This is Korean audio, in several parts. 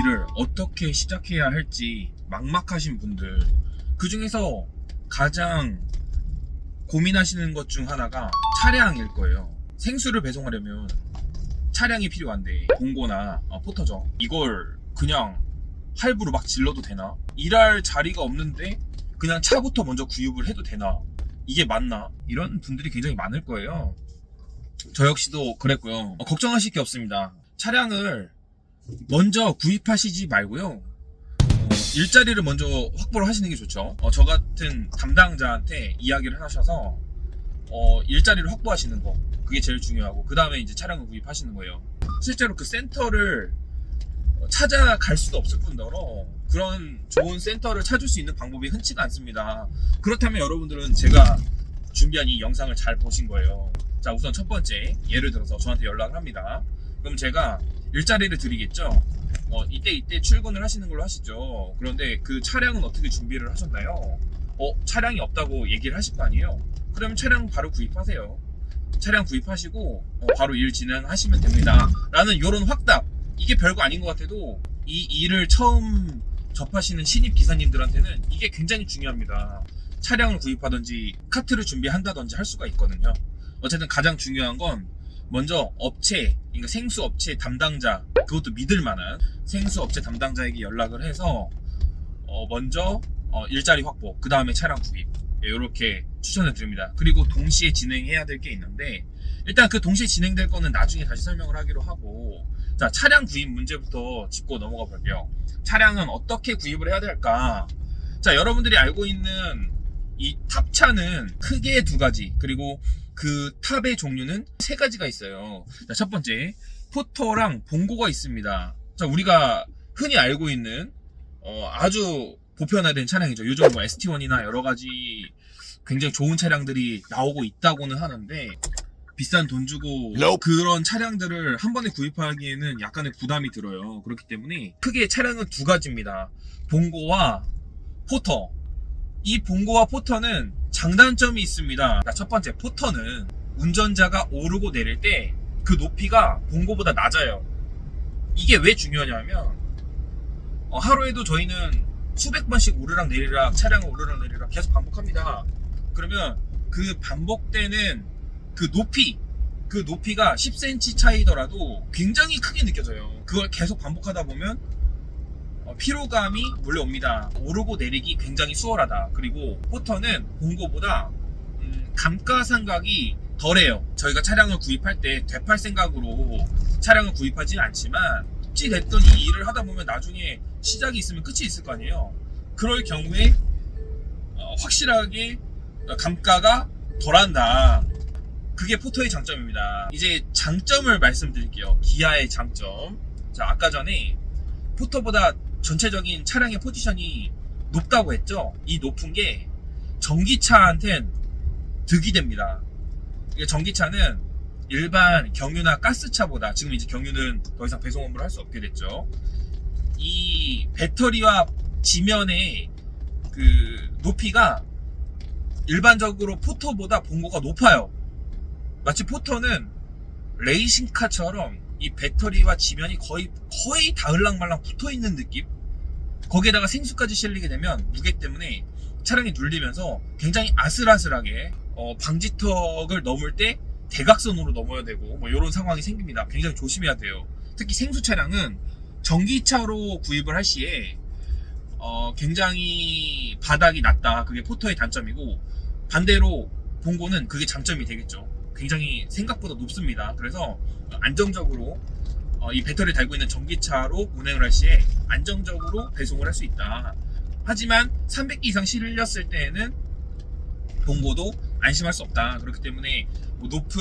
일을 어떻게 시작해야 할지 막막하신 분들 그 중에서 가장 고민하시는 것 중 하나가 차량일 거예요. 생수를 배송하려면 차량이 필요한데 봉고나 어, 포터죠. 이걸 그냥 할부로 막 질러도 되나? 일할 자리가 없는데 그냥 차부터 먼저 구입을 해도 되나? 이게 맞나? 이런 분들이 굉장히 많을 거예요. 저 역시도 그랬고요. 어, 걱정하실 게 없습니다. 차량을 먼저 구입하시지 말고요. 어, 일자리를 먼저 확보를 하시는 게 좋죠. 어, 저 같은 담당자한테 이야기를 하셔서 어, 일자리를 확보하시는 거 그게 제일 중요하고 그 다음에 이제 차량을 구입하시는 거예요. 실제로 그 센터를 어, 찾아갈 수도 없을 뿐더러 그런 좋은 센터를 찾을 수 있는 방법이 흔치가 않습니다. 그렇다면 여러분들은 제가 준비한 이 영상을 잘 보신 거예요. 자, 우선 첫 번째 예를 들어서 저한테 연락을 합니다. 그럼 제가 일자리를 드리겠죠. 어, 이때 이때 출근을 하시는 걸로 하시죠. 그런데 그 차량은 어떻게 준비를 하셨나요? 어, 차량이 없다고 얘기를 하실 거 아니에요? 그러면 차량 바로 구입하세요. 차량 구입하시고 어, 바로 일 진행하시면 됩니다. 라는 이런 확답. 이게 별거 아닌 것 같아도 이 일을 처음 접하시는 신입 기사님들한테는 이게 굉장히 중요합니다. 차량을 구입하든지 카트를 준비한다든지 할 수가 있거든요. 어쨌든 가장 중요한 건 먼저 업체, 그러니까 생수 업체 담당자, 그것도 믿을 만한 생수 업체 담당자에게 연락을 해서 어, 먼저 어, 일자리 확보, 그 다음에 차량 구입 이렇게 추천을 드립니다. 그리고 동시에 진행해야 될 게 있는데 일단 그 동시에 진행될 거는 나중에 다시 설명을 하기로 하고 자 차량 구입 문제부터 짚고 넘어가 볼게요. 차량은 어떻게 구입을 해야 될까? 자 여러분들이 알고 있는 이 탑차는 크게 두 가지 그리고 그 탑의 종류는 세 가지가 있어요. 자, 첫 번째 포터랑 봉고가 있습니다. 자 우리가 흔히 알고 있는 어, 아주 보편화된 차량이죠. 요즘 뭐 ST1이나 여러 가지 굉장히 좋은 차량들이 나오고 있다고는 하는데 비싼 돈 주고 Nope. 그런 차량들을 한 번에 구입하기에는 약간의 부담이 들어요. 그렇기 때문에 크게 차량은 두 가지입니다. 봉고와 포터. 이 봉고와 포터는 장단점이 있습니다. 자, 첫 번째 포터는 운전자가 오르고 내릴 때 그 높이가 봉고보다 낮아요. 이게 왜 중요하냐면 어, 하루에도 저희는 수백 번씩 오르락 내리락 차량을 오르락 내리락 계속 반복합니다. 그러면 그 반복되는 그 높이 그 높이가 10cm 차이더라도 굉장히 크게 느껴져요. 그걸 계속 반복하다 보면 어, 피로감이 몰려옵니다. 오르고 내리기 굉장히 수월하다. 그리고 포터는 본거보다 음, 감가상각이 덜해요. 저희가 차량을 구입할 때 되팔 생각으로 차량을 구입하지는 않지만 어찌 됐든 이 일을 하다 보면 나중에 시작이 있으면 끝이 있을 거 아니에요. 그럴 경우에 어, 확실하게 어, 감가가 덜한다. 그게 포터의 장점입니다. 이제 장점을 말씀드릴게요. 기아의 장점. 자, 아까 전에 포터보다 전체적인 차량의 포지션이 높다고 했죠? 이 높은 게 전기차한텐 득이 됩니다. 전기차는 일반 경유나 가스차보다 지금 이제 경유는 더 이상 배송 업무를 할 수 없게 됐죠. 이 배터리와 지면의 그 높이가 일반적으로 포터보다 본고가 높아요. 마치 포터는 레이싱카처럼 이 배터리와 지면이 거의 거의 닿을랑말랑 붙어 있는 느낌. 거기에다가 생수까지 실리게 되면 무게 때문에 차량이 눌리면서 굉장히 아슬아슬하게 어, 방지턱을 넘을 때 대각선으로 넘어야 되고 뭐 이런 상황이 생깁니다. 굉장히 조심해야 돼요. 특히 생수 차량은 전기차로 구입을 할 시에 어, 굉장히 바닥이 낮다. 그게 포터의 단점이고 반대로 봉고는 그게 장점이 되겠죠. 굉장히 생각보다 높습니다. 그래서 안정적으로 어, 이 배터리 달고 있는 전기차로 운행을 할 시에 안정적으로 배송을 할 수 있다. 하지만 300기 이상 실렸을 때에는 봉고도 안심할 수 없다. 그렇기 때문에 뭐 높은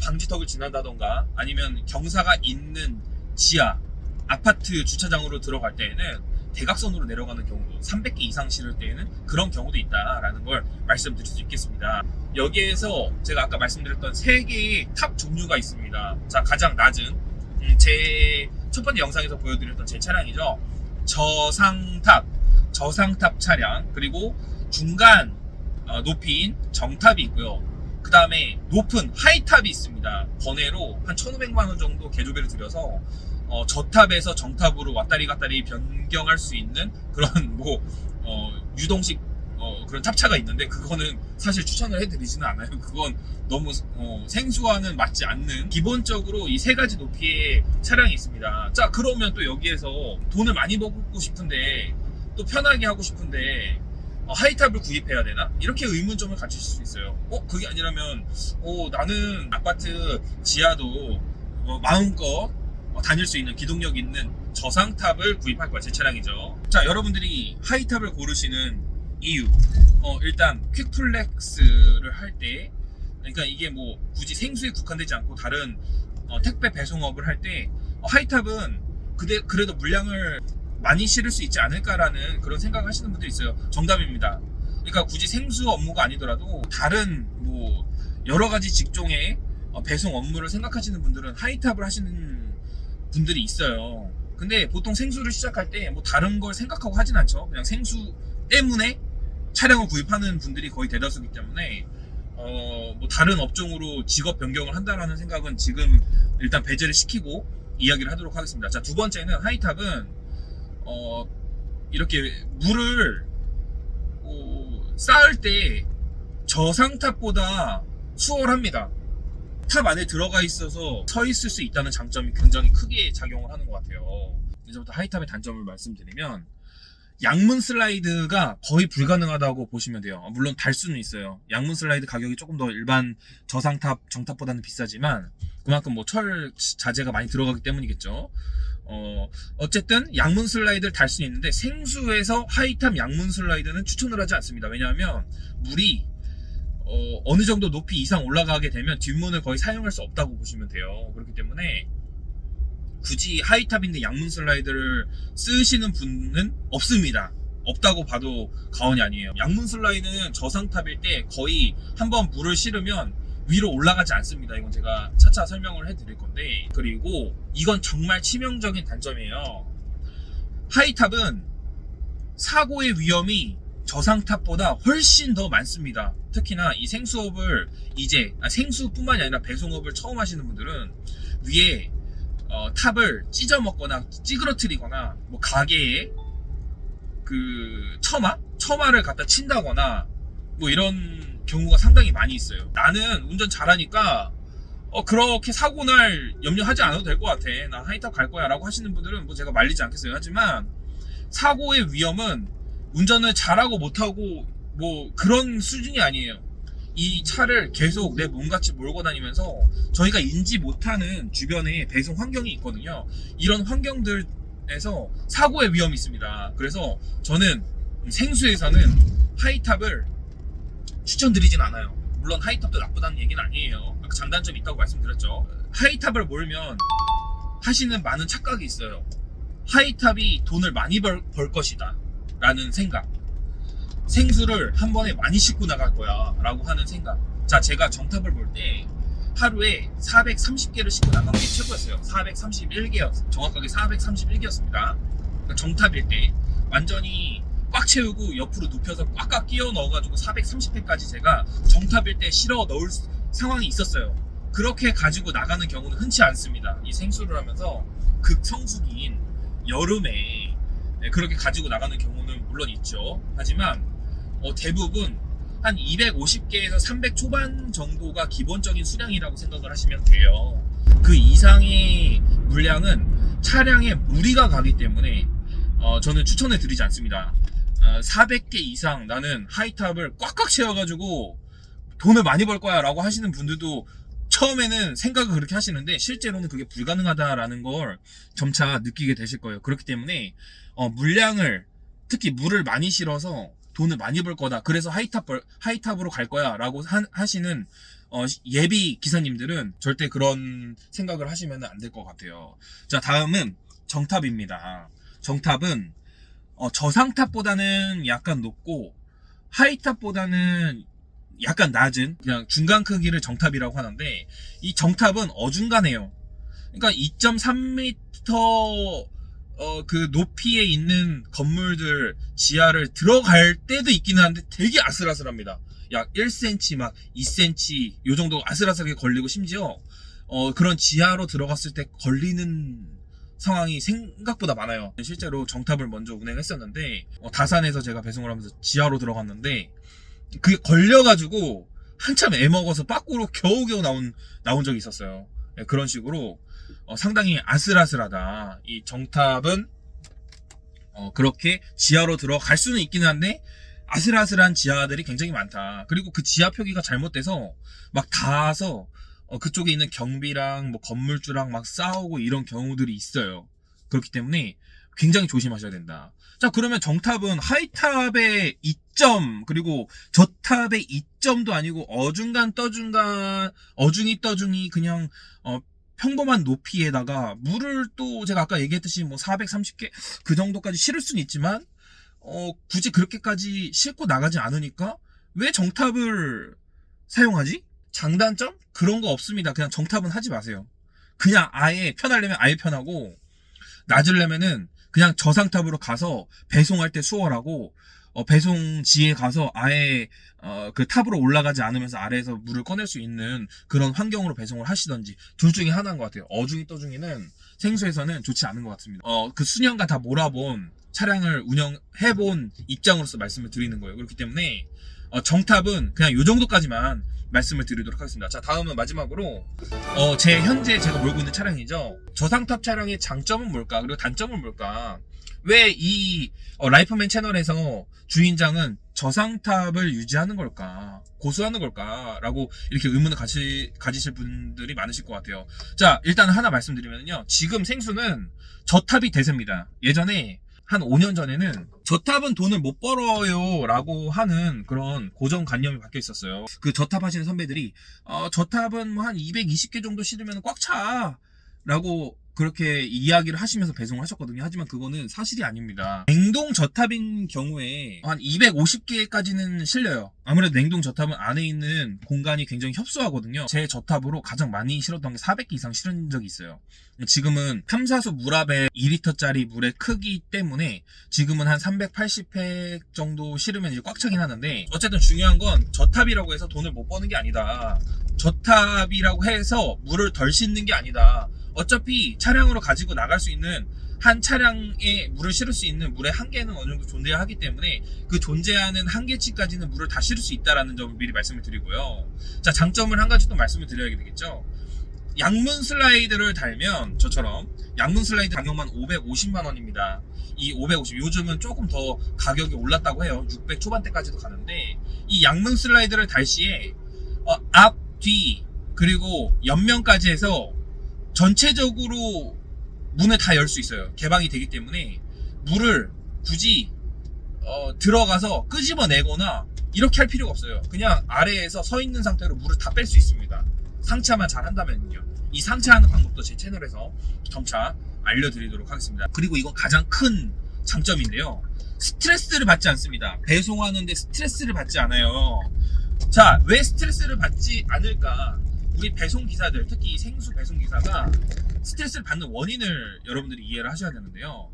방지턱을 지난다던가 아니면 경사가 있는 지하 아파트 주차장으로 들어갈 때에는 대각선으로 내려가는 경우도 300개 이상 실을 때에는 그런 경우도 있다라는 걸 말씀드릴 수 있겠습니다. 여기에서 제가 아까 말씀드렸던 세 개의 탑 종류가 있습니다. 자 가장 낮은 음, 제 첫 번째 영상에서 보여드렸던 제 차량이죠. 저상탑, 저상탑 차량 그리고 중간 어, 높이인 정탑이 있고요. 그 다음에 높은 하이탑이 있습니다. 번외로 한 1,500만 원 정도 개조비를 들여서 어, 저탑에서 정탑으로 왔다리 갔다리 변경할 수 있는 그런 뭐 어, 유동식 어, 그런 탑차가 있는데 그거는 사실 추천을 해드리지는 않아요. 그건 너무 어, 생수와는 맞지 않는 기본적으로 이 세 가지 높이의 차량이 있습니다. 자 그러면 또 여기에서 돈을 많이 벌고 싶은데 또 편하게 하고 싶은데 어, 하이탑을 구입해야 되나? 이렇게 의문점을 가지실 수 있어요. 어 그게 아니라면 어, 나는 아파트 지하도 어, 마음껏 어, 다닐 수 있는 기동력 있는 저상탑을 구입할 거야 제 차량이죠. 자 여러분들이 하이탑을 고르시는 이유 어, 일단 퀵플렉스를 할 때 그러니까 이게 뭐 굳이 생수에 국한되지 않고 다른 어, 택배 배송업을 할 때 어, 하이탑은 그대, 그래도 물량을 많이 실을 수 있지 않을까라는 그런 생각을 하시는 분들이 있어요. 정답입니다. 그러니까 굳이 생수 업무가 아니더라도 다른 뭐 여러 가지 직종의 어, 배송 업무를 생각하시는 분들은 하이탑을 하시는 분들이 있어요. 근데 보통 생수를 시작할 때 뭐 다른 걸 생각하고 하진 않죠. 그냥 생수 때문에 차량을 구입하는 분들이 거의 대다수이기 때문에 어, 뭐 다른 업종으로 직업 변경을 한다라는 생각은 지금 일단 배제를 시키고 이야기를 하도록 하겠습니다. 자, 두 번째는 하이탑은 어, 이렇게 물을 어, 쌓을 때 저상탑보다 수월합니다. 탑 안에 들어가 있어서 서 있을 수 있다는 장점이 굉장히 크게 작용을 하는 것 같아요. 이제부터 하이탑의 단점을 말씀드리면 양문 슬라이드가 거의 불가능하다고 보시면 돼요. 물론 달 수는 있어요. 양문 슬라이드 가격이 조금 더 일반 저상탑, 정탑보다는 비싸지만 그만큼 뭐 철 자재가 많이 들어가기 때문이겠죠. 어, 어쨌든 양문 슬라이드를 달 수는 있는데 생수에서 하이탑 양문 슬라이드는 추천을 하지 않습니다. 왜냐하면 물이 어, 어느 정도 높이 이상 올라가게 되면 뒷문을 거의 사용할 수 없다고 보시면 돼요. 그렇기 때문에 굳이 하이탑인데 양문 슬라이드를 쓰시는 분은 없습니다. 없다고 봐도 과언이 아니에요. 양문 슬라이드는 저상탑일 때 거의 한번 물을 실으면 위로 올라가지 않습니다. 이건 제가 차차 설명을 해드릴 건데 그리고 이건 정말 치명적인 단점이에요. 하이탑은 사고의 위험이 저상탑보다 훨씬 더 많습니다. 특히나 이 생수업을 이제 아, 생수뿐만이 아니라 배송업을 처음 하시는 분들은 위에 어, 탑을 찢어 먹거나 찌그러뜨리거나 뭐 가게에 그 처마 처마를 갖다 친다거나 뭐 이런 경우가 상당히 많이 있어요. 나는 운전 잘하니까 어 그렇게 사고 날 염려하지 않아도 될 것 같아. 나 하이탑 갈 거야 라고 하시는 분들은 뭐 제가 말리지 않겠어요. 하지만 사고의 위험은 운전을 잘하고 못하고 뭐 그런 수준이 아니에요. 이 차를 계속 내 몸같이 몰고 다니면서 저희가 인지 못하는 주변에 배송 환경이 있거든요. 이런 환경들에서 사고의 위험이 있습니다. 그래서 저는 생수에서는 하이탑을 추천드리진 않아요. 물론 하이탑도 나쁘다는 얘기는 아니에요. 장단점이 있다고 말씀드렸죠. 하이탑을 몰면 하시는 많은 착각이 있어요. 하이탑이 돈을 많이 벌, 벌 것이다. 라는 생각. 생수를 한 번에 많이 싣고 나갈 거야. 라고 하는 생각. 자, 제가 정탑을 볼 때 하루에 430개를 싣고 나간 게 최고였어요. 431개였, 정확하게 431개였습니다. 정탑일 때 완전히 꽉 채우고 옆으로 눕혀서 꽉꽉 끼워 넣어가지고 430회까지 제가 정탑일 때 실어 넣을 상황이 있었어요. 그렇게 가지고 나가는 경우는 흔치 않습니다. 이 생수를 하면서 극성수기인 여름에 네, 그렇게 가지고 나가는 경우는 물론 있죠. 하지만 어, 대부분 한 250개에서 300 초반 정도가 기본적인 수량이라고 생각을 하시면 돼요. 그 이상의 물량은 차량에 무리가 가기 때문에 어, 저는 추천해 드리지 않습니다. 어, 400개 이상 나는 하이탑을 꽉꽉 채워가지고 돈을 많이 벌 거야 라고 하시는 분들도 처음에는 생각을 그렇게 하시는데 실제로는 그게 불가능하다라는 걸 점차 느끼게 되실 거예요. 그렇기 때문에 어, 물량을 특히 물을 많이 실어서 돈을 많이 벌 거다. 그래서 하이탑 벌, 하이탑으로 갈 거야 라고 하 시는 어, 예비 기사님들은 절대 그런 생각을 하시면 안 될 것 같아요. 자 다음은 정탑입니다. 정탑은 어, 저상탑보다는 약간 높고 하이탑보다는 약간 낮은 그냥 중간 크기를 정탑이라고 하는데 이 정탑은 어중간해요. 그러니까 2.3m 어, 그 높이에 있는 건물들 지하를 들어갈 때도 있기는 한데 되게 아슬아슬합니다. 약 1cm 막 2cm 요 정도 아슬아슬하게 걸리고 심지어 어, 그런 지하로 들어갔을 때 걸리는 상황이 생각보다 많아요. 실제로 정탑을 먼저 운행했었는데 어, 다산에서 제가 배송을 하면서 지하로 들어갔는데 그게 걸려가지고 한참 애먹어서 빠꾸로 겨우겨우 나온 나온 적이 있었어요. 네, 그런 식으로 어, 상당히 아슬아슬하다. 이 정탑은 어, 그렇게 지하로 들어갈 수는 있기는 한데 아슬아슬한 지하들이 굉장히 많다. 그리고 그 지하 표기가 잘못돼서 막 닿아서 어, 그쪽에 있는 경비랑 뭐 건물주랑 막 싸우고 이런 경우들이 있어요. 그렇기 때문에 굉장히 조심하셔야 된다. 자, 그러면 정탑은 하이탑의 이점 그리고 저탑의 이점도 아니고 어중간 떠중간, 어중이 떠중이 그냥, 어, 평범한 높이에다가 물을 또 제가 아까 얘기했듯이 뭐 430개 그 정도까지 실을 수는 있지만, 어, 굳이 그렇게까지 싣고 나가지 않으니까 왜 정탑을 사용하지? 장단점? 그런 거 없습니다. 그냥 정탑은 하지 마세요. 그냥 아예 편하려면 아예 편하고, 낮으려면은 그냥 저상탑으로 가서 배송할 때 수월하고, 어, 배송지에 가서 아예 어, 그 탑으로 올라가지 않으면서 아래에서 물을 꺼낼 수 있는 그런 환경으로 배송을 하시던지 둘 중에 하나인 것 같아요. 어중이 떠중이는 생수에서는 좋지 않은 것 같습니다. 어, 그 수년간 다 몰아본 차량을 운영해본 입장으로서 말씀을 드리는 거예요. 그렇기 때문에 어, 정탑은 그냥 요 정도까지만 말씀을 드리도록 하겠습니다. 자, 다음은 마지막으로 어, 제 현재 제가 몰고 있는 차량이죠. 저상탑 차량의 장점은 뭘까? 그리고 단점은 뭘까? 왜이 라이프맨 채널에서 주인장은 저상탑을 유지하는 걸까? 고수하는 걸까? 라고 이렇게 의문을 가지, 가지실 분들이 많으실 것 같아요. 자, 일단 하나 말씀드리면요. 지금 생수는 저탑이 대세입니다. 예전에 한 5년 전에는 저탑은 돈을 못 벌어요 라고 하는 그런 고정관념이 박혀 있었어요. 그 저탑 하시는 선배들이 어, 저탑은 뭐 한 220개 정도 실으면 꽉 차. 라고 그렇게 이야기를 하시면서 배송을 하셨거든요. 하지만 그거는 사실이 아닙니다. 냉동 저탑인 경우에 한 250개까지는 실려요. 아무래도 냉동 저탑은 안에 있는 공간이 굉장히 협소하거든요. 제 저탑으로 가장 많이 실었던 게 400개 이상 실은 적이 있어요. 지금은 탐사수 물압의 2리터짜리 물의 크기 때문에 지금은 한 380팩 정도 실으면 이제 꽉 차긴 하는데 어쨌든 중요한 건 저탑이라고 해서 돈을 못 버는 게 아니다. 저탑이라고 해서 물을 덜 싣는 게 아니다. 어차피 차량으로 가지고 나갈 수 있는 한 차량에 물을 실을 수 있는 물의 한계는 어느 정도 존재하기 때문에 그 존재하는 한계치까지는 물을 다 실을 수 있다라는 점을 미리 말씀을 드리고요. 자, 장점을 한 가지 또 말씀을 드려야 되겠죠. 양문 슬라이드를 달면 저처럼 양문 슬라이드 가격만 550만 원입니다. 이 550, 요즘은 조금 더 가격이 올랐다고 해요. 600 초반대까지도 가는데 이 양문 슬라이드를 달 시에 어, 앞, 뒤, 그리고 옆면까지 해서 전체적으로 문을 다 열 수 있어요. 개방이 되기 때문에 물을 굳이 어, 들어가서 끄집어내거나 이렇게 할 필요가 없어요. 그냥 아래에서 서 있는 상태로 물을 다 뺄 수 있습니다. 상차만 잘 한다면요. 이 상차하는 방법도 제 채널에서 점차 알려드리도록 하겠습니다. 그리고 이건 가장 큰 장점인데요. 스트레스를 받지 않습니다. 배송하는데 스트레스를 받지 않아요. 자, 왜 스트레스를 받지 않을까? 우리 배송 기사들, 특히 이 생수 배송 기사가 스트레스를 받는 원인을 여러분들이 이해를 하셔야 되는데요.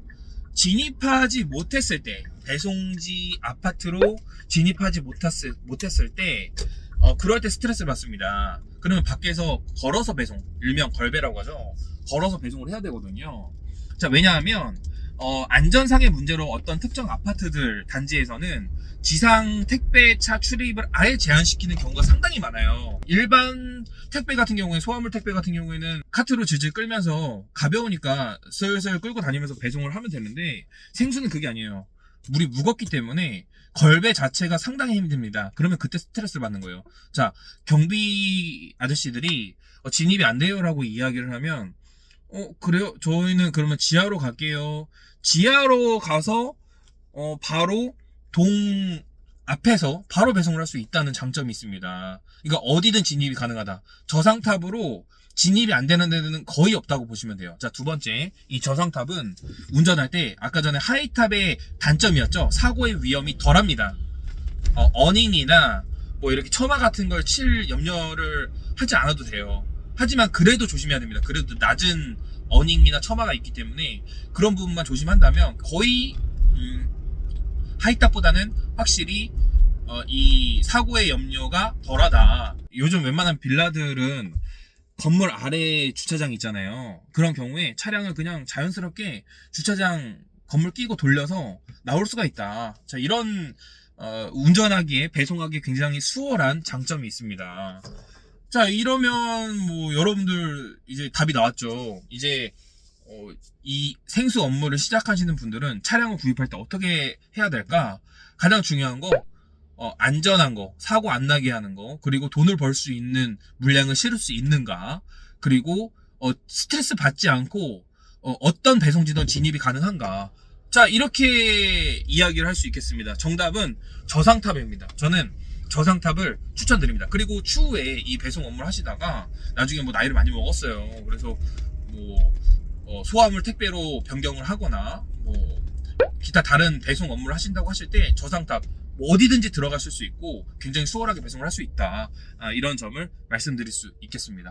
진입하지 못했을 때, 배송지 아파트로 진입하지 못했을, 못했을 때, 어, 그럴 때 스트레스를 받습니다. 그러면 밖에서 걸어서 배송, 일명 걸배라고 하죠. 걸어서 배송을 해야 되거든요. 자, 왜냐하면, 어, 안전상의 문제로 어떤 특정 아파트들 단지에서는 지상 택배차 출입을 아예 제한시키는 경우가 상당히 많아요. 일반 택배 같은 경우에 소화물 택배 같은 경우에는 카트로 질질 끌면서 가벼우니까 슬슬 끌고 다니면서 배송을 하면 되는데 생수는 그게 아니에요. 물이 무겁기 때문에 걸배 자체가 상당히 힘듭니다. 그러면 그때 스트레스를 받는 거예요. 자, 경비 아저씨들이 어, 진입이 안 돼요라고 이야기를 하면 어, 그래요? 저희는 그러면 지하로 갈게요. 지하로 가서 어, 바로 동 앞에서 바로 배송을 할 수 있다는 장점이 있습니다. 그러니까 어디든 진입이 가능하다. 저상탑으로 진입이 안 되는 데는 거의 없다고 보시면 돼요. 자, 두 번째. 이 저상탑은 운전할 때 아까 전에 하이탑의 단점이었죠. 사고의 위험이 덜합니다. 어, 어닝이나 뭐 이렇게 처마 같은 걸 칠 염려를 하지 않아도 돼요. 하지만 그래도 조심해야 됩니다. 그래도 낮은 어닝이나 처마가 있기 때문에 그런 부분만 조심한다면 거의 음, 하이탑보다는 확실히 어, 이 사고의 염려가 덜하다. 요즘 웬만한 빌라들은 건물 아래 주차장 있잖아요. 그런 경우에 차량을 그냥 자연스럽게 주차장 건물 끼고 돌려서 나올 수가 있다. 자, 이런 어, 운전하기에 배송하기 굉장히 수월한 장점이 있습니다. 자, 이러면 뭐 여러분들 이제 답이 나왔죠. 이제 어, 이 생수 업무를 시작하시는 분들은 차량을 구입할 때 어떻게 해야 될까? 가장 중요한 거 어, 안전한 거, 사고 안 나게 하는 거, 그리고 돈을 벌 수 있는 물량을 실을 수 있는가, 그리고 어, 스트레스 받지 않고 어, 떤 배송지든 진입이 가능한가. 자, 이렇게 이야기를 할 수 있겠습니다. 정답은 저상탑입니다. 저는 저상탑을 추천드립니다. 그리고 추후에 이 배송 업무를 하시다가 나중에 뭐 나이를 많이 먹었어요. 그래서 뭐 어, 소화물 택배로 변경을 하거나 뭐 기타 다른 배송 업무를 하신다고 하실 때 저상탑 뭐 어디든지 들어가실 수 있고 굉장히 수월하게 배송을 할 수 있다. 아, 이런 점을 말씀드릴 수 있겠습니다.